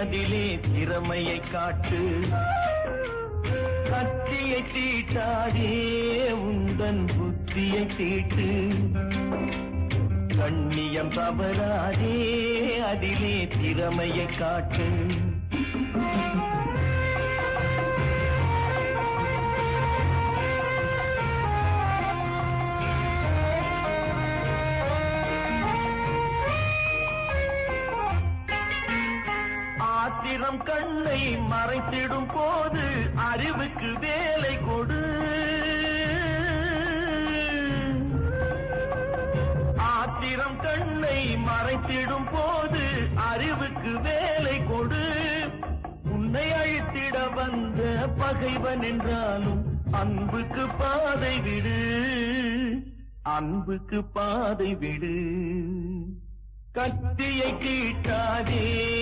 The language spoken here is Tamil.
அதிலே திறமையை காட்டு. கத்தியை தீட்டாடே உந்தன் புத்தியை தீட்டு. கண்ணியம் தவறாதே அதிலே திறமையை காட்டு. ஆத்திரம் கண்ணை மறைத்திடும் போது அறிவுக்கு வேலை கொடு. ஆத்திரம் கண்ணை மறைத்திடும் போது அறிவுக்கு வேலை கொடு. உன்னை அழித்திட வந்த பகைவன் என்றாலும் அன்புக்கு பாதை விடு. அன்புக்கு பாதை விடு. கத்தியை கீட்டாதே.